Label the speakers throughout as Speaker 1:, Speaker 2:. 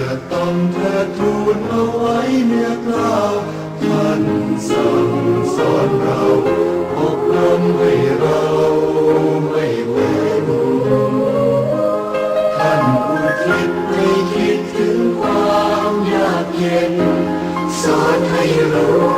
Speaker 1: จะต้องเธอทูลเอาไว้เนื้อกล่าท่านสั่งสอนเราอบรมให้เราไม่เวนท่านผู้คิดไม่คิดถึงความยากเย็น สอนให้รู้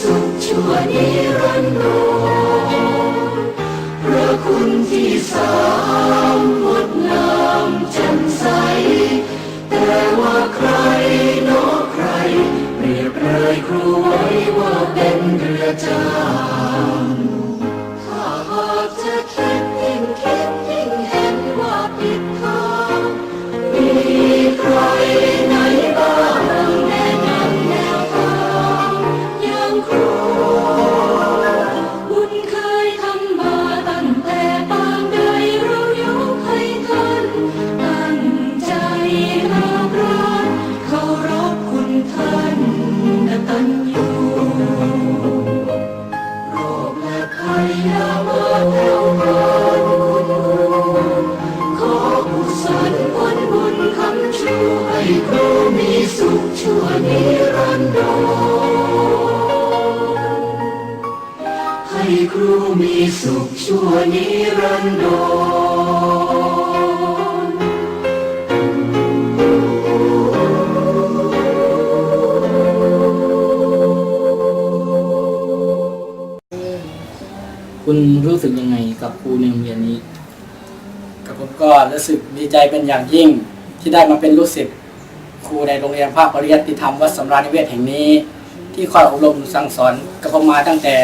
Speaker 1: สุขชั่วนิรันดรพระคุณที่สามงดงามแจ่มใสแต่ว่าใคร ครูมีสุขชั่วนิรันดรให้ครูมีสุขชั่วนิรันดร
Speaker 2: คุณรู้สึกยังไงกับครูในโรงเรียนนี้
Speaker 3: กับผมก็รู้สึกดีใจเป็นอย่างยิ่งที่ได้มาเป็นลูกศิษย์ ครูในโรงเรียนภาคปริยัติธรรมวัดสำราญนิเวศแห่งนี้ ที่คอยอบรมสั่งสอนกับผมมาตั้งแต่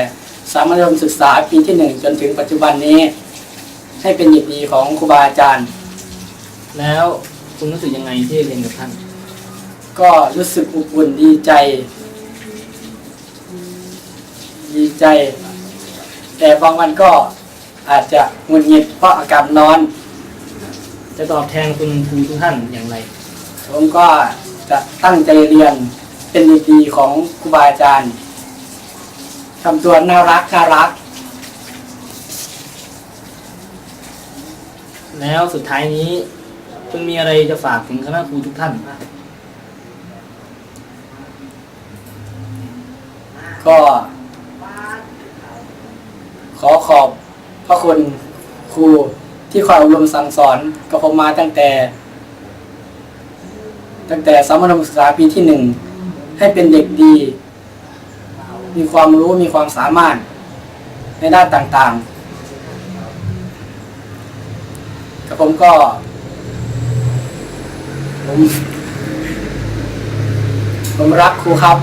Speaker 3: สามัญศึกษาปีที่หนึ่งจนถึงปัจจุบันนี้ ให้เป็นหยิบดีของครูบาอาจารย์
Speaker 2: แล้วคุณรู้สึกยังไงที่ได้เรียนกับท่าน
Speaker 3: ก็รู้สึกอบอุ่นดีใจ ดีใจ แต่บางวันก็อาจจะหงุดหงิดเพราะอากาศร้อน
Speaker 2: จะตอบแทนคุณครูทุกท่านอย่างไร
Speaker 3: ผมก็จะตั้งใจเรียนเป็นเด็กดีของครูบาอาจารย์ทำตัวน่ารักน่ารัก
Speaker 2: แล้วสุดท้ายนี้คุณมีอะไรจะฝากถึงคณะครูทุกท่าน
Speaker 3: ก็ ขอขอบพระคุณครูที่คอยอบรมสั่งสอนกับผมมาตั้งแต่ ตั้งแต่สามัญศึกษาปีที่หนึ่งให้เป็นเด็กดี มีความรู้มีความสามารถในด้านต่างๆกับผมก็ผมผมรักครูครับ